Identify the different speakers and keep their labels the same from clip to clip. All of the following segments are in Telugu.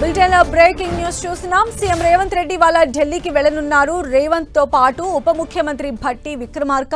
Speaker 1: బులెటిన్లో బ్రేకింగ్ న్యూస్ చూస్తున్నాం. సీఎం రేవంత్ రెడ్డి వాళ్ళ ఢిల్లీకి వెళ్ళనున్నారు రేవంత్తో పాటు ఉప ముఖ్యమంత్రి భట్టి విక్రమార్క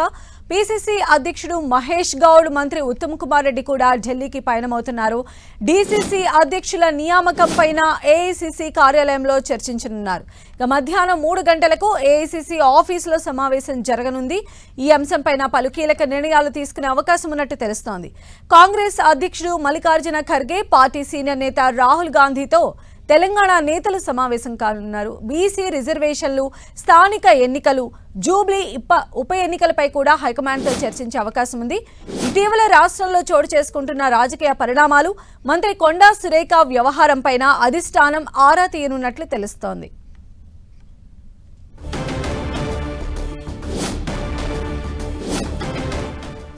Speaker 1: పిసిసి అధ్యక్షుడు మహేష్ గౌడ్ మంత్రి ఉత్తమ్ కుమార్ రెడ్డి కూడా ఢిల్లీకి పయనమవుతున్నారు. డీసీసీ అధ్యక్షుల నియామకం పైన ఏఐసిసి కార్యాలయంలో చర్చించనున్నారు. ఇక మధ్యాహ్నం మూడు గంటలకు ఏఐసిసి ఆఫీసులో సమావేశం జరగనుంది. ఈ అంశంపైన పలు కీలక నిర్ణయాలు తీసుకునే అవకాశం ఉన్నట్టు తెలుస్తోంది. కాంగ్రెస్ అధ్యక్షుడు మల్లికార్జున ఖర్గే పార్టీ సీనియర్ నేత రాహుల్ గాంధీతో తెలంగాణ నేతలు సమావేశం కానున్నారు. బీసీ రిజర్వేషన్లు స్థానిక ఎన్నికలు జూబ్లీ ఇప్ప ఉప ఎన్నికలపై కూడా హైకమాండ్తో చర్చించే అవకాశం ఉంది. ఇటీవల రాష్ట్రంలో చోటు చేసుకుంటున్న రాజకీయ పరిణామాలు మంత్రి కొండా సురేఖ వ్యవహారంపైన అధిష్టానం ఆరా తీయనున్నట్లు తెలుస్తోంది.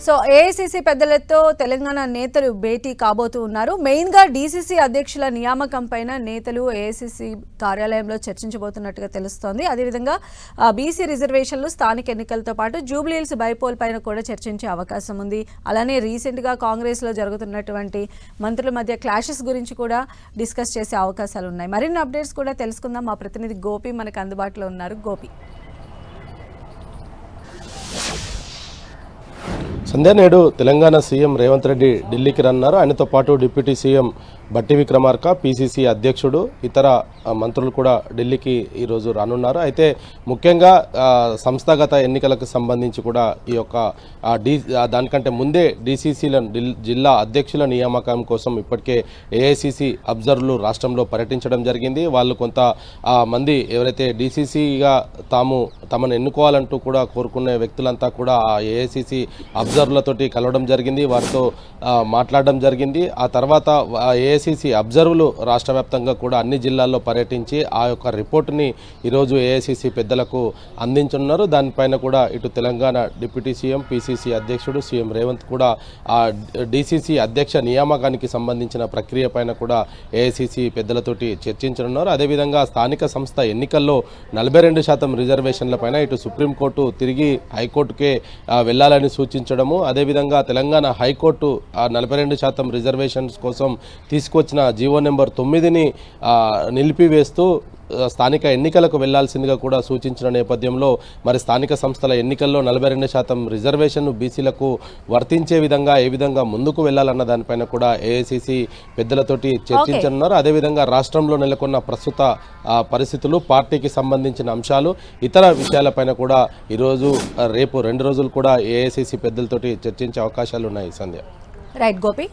Speaker 1: సో ఏఐసిసి పెద్దలతో తెలంగాణ నేతలు భేటీ కాబోతూ ఉన్నారు. మెయిన్గా డీసీసీ అధ్యక్షుల నియామకం పైన నేతలు ఏఐసిసి కార్యాలయంలో చర్చించబోతున్నట్టుగా తెలుస్తోంది. అదేవిధంగా బీసీ రిజర్వేషన్లు స్థానిక ఎన్నికలతో పాటు జూబ్లీహిల్స్ బైపోల్ పైన కూడా చర్చించే అవకాశం ఉంది. అలానే రీసెంట్గా కాంగ్రెస్లో జరుగుతున్నటువంటి మంత్రుల మధ్య క్లాషెస్ గురించి కూడా డిస్కస్ చేసే అవకాశాలు ఉన్నాయి. మరిన్ని అప్డేట్స్ కూడా తెలుసుకుందాం. మా ప్రతినిధి గోపి మనకు అందుబాటులో ఉన్నారు. గోపి.
Speaker 2: సంధ్య నేడు తెలంగాణ సీఎం రేవంత్ రెడ్డి ఢిల్లీకి రన్నారు. ఆయనతో పాటు డిప్యూటీ సీఎం బట్టి విక్రమార్క పీసీసీ అధ్యక్షుడు ఇతర మంత్రులు కూడా ఢిల్లీకి ఈరోజు రానున్నారు. అయితే ముఖ్యంగా సంస్థాగత ఎన్నికలకు సంబంధించి కూడా ఈ యొక్క డీ దానికంటే ముందే డీసీసీల జిల్లా అధ్యక్షుల నియామకం కోసం ఇప్పటికే ఏఐసిసి అబ్జర్వర్లు రాష్ట్రంలో పర్యటించడం జరిగింది. వాళ్ళు కొంత మంది ఎవరైతే డీసీసీగా తాము తమను ఎన్నుకోవాలంటూ కూడా కోరుకునే వ్యక్తులంతా కూడా ఆ ఏఐసిసి అబ్జర్వర్లతోటి కలవడం జరిగింది వారితో మాట్లాడడం జరిగింది. ఆ తర్వాత ఏఐసిసి అబ్జర్వ్లు రాష్ట్ర వ్యాప్తంగా కూడా అన్ని జిల్లాల్లో పర్యటించి ఆ యొక్క రిపోర్టుని ఈరోజు ఏఐసిసి పెద్దలకు అందించనున్నారు. దానిపైన కూడా ఇటు తెలంగాణ డిప్యూటీ సీఎం పిసిసి అధ్యక్షుడు సీఎం రేవంత్ కూడా ఆ డిసిసి అధ్యక్ష నియామకానికి సంబంధించిన ప్రక్రియ పైన కూడా ఏఐసిసి పెద్దలతోటి చర్చించనున్నారు. అదేవిధంగా స్థానిక సంస్థ ఎన్నికల్లో నలభై రెండు శాతం రిజర్వేషన్ల పైన ఇటు సుప్రీంకోర్టు తిరిగి హైకోర్టుకే వెళ్ళాలని సూచించడము అదేవిధంగా తెలంగాణ హైకోర్టు ఆ నలభై రెండు శాతం రిజర్వేషన్స్ కోసం తీసుకొచ్చిన జీవో నెంబర్ తొమ్మిదిని నిలిపివేస్తూ స్థానిక ఎన్నికలకు వెళ్ళాల్సిందిగా కూడా సూచించిన నేపథ్యంలో మరి స్థానిక సంస్థల ఎన్నికల్లో నలభై రెండు శాతం రిజర్వేషన్ బీసీలకు వర్తించే విధంగా ఏ విధంగా ముందుకు వెళ్ళాలన్న దానిపైన కూడా ఏఐసిసి పెద్దలతోటి చర్చించనున్నారు. అదేవిధంగా రాష్ట్రంలో నెలకొన్న ప్రస్తుత పరిస్థితులు పార్టీకి సంబంధించిన అంశాలు ఇతర విషయాలపైన కూడా ఈరోజు రేపు రెండు రోజులు కూడా ఏఐసిసి పెద్దలతోటి చర్చించే అవకాశాలు ఉన్నాయి సంధ్య.
Speaker 1: రైట్ గోపి.